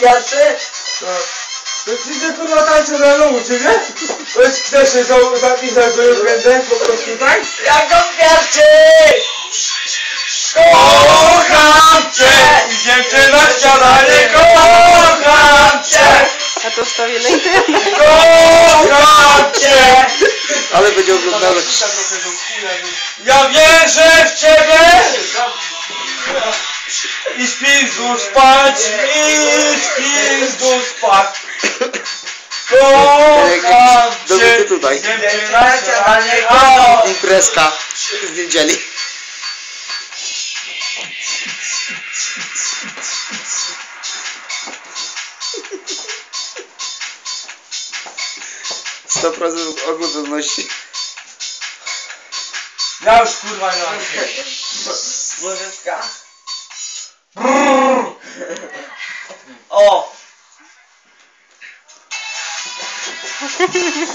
Jacy? No. No ty ty na lubu, ty nie? Weź ktoś się zapisał do rozgędę po prostu tak? Jaką piarczy? Kocham cię! Dziewczyna chciała nie kocham cię! A to wstawię na. Kocham cię! Ale będzie oglądać. Ja wierzę w ciebie! I z pizdu spać, i z pizdu spać. Kocham cię! tytuł daj. Idziemy cię na śniadanie, kocham Imprezka z niedzieli. Sto procent oglądalności. Ja już kurwa nie mam. Łożyska. O!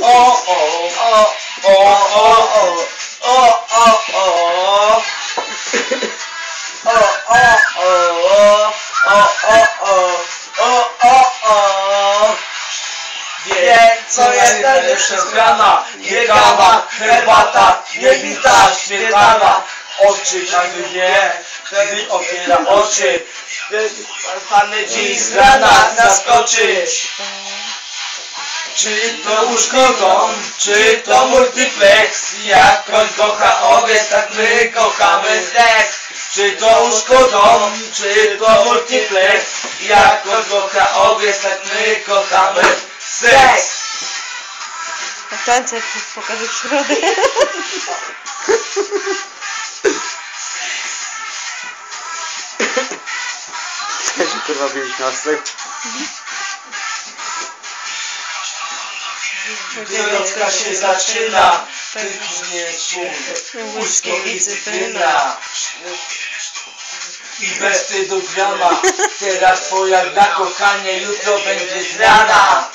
O, o, O! o, o, o. O! O! O! O! O! O! O! O! O! O! O! O! Wie, co jest najlepsze z rana Nie kawa, herbata, nie bita śmietana Oczy każdy wie, gdy otwiera oczy. Panny dziś z rana zaskoczy Czy to łóżko dom, czy to multiplex? Jak koń kocha owiec, tak my kochamy seks. Czy to łóżko dom, czy to multiplex? Jak koń kocha owiec, tak my kochamy seks. Na tańce pokażę środę. Też kurwa piętnastek. Gdy nocka się zaczyna, tylko nie łóżko i cytryna. I bez wstydu grama Teraz twoja dla kochania Jutro będzie z rana.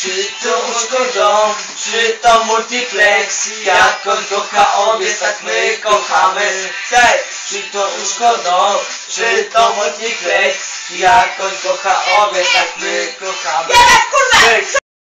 Czy to łóżko dom, czy to multiplex Jak on kocha obiec, tak my kochamy seks Czy to łóżko dom, czy to multiplex Jak on kocha obiec, tak my kochamy seks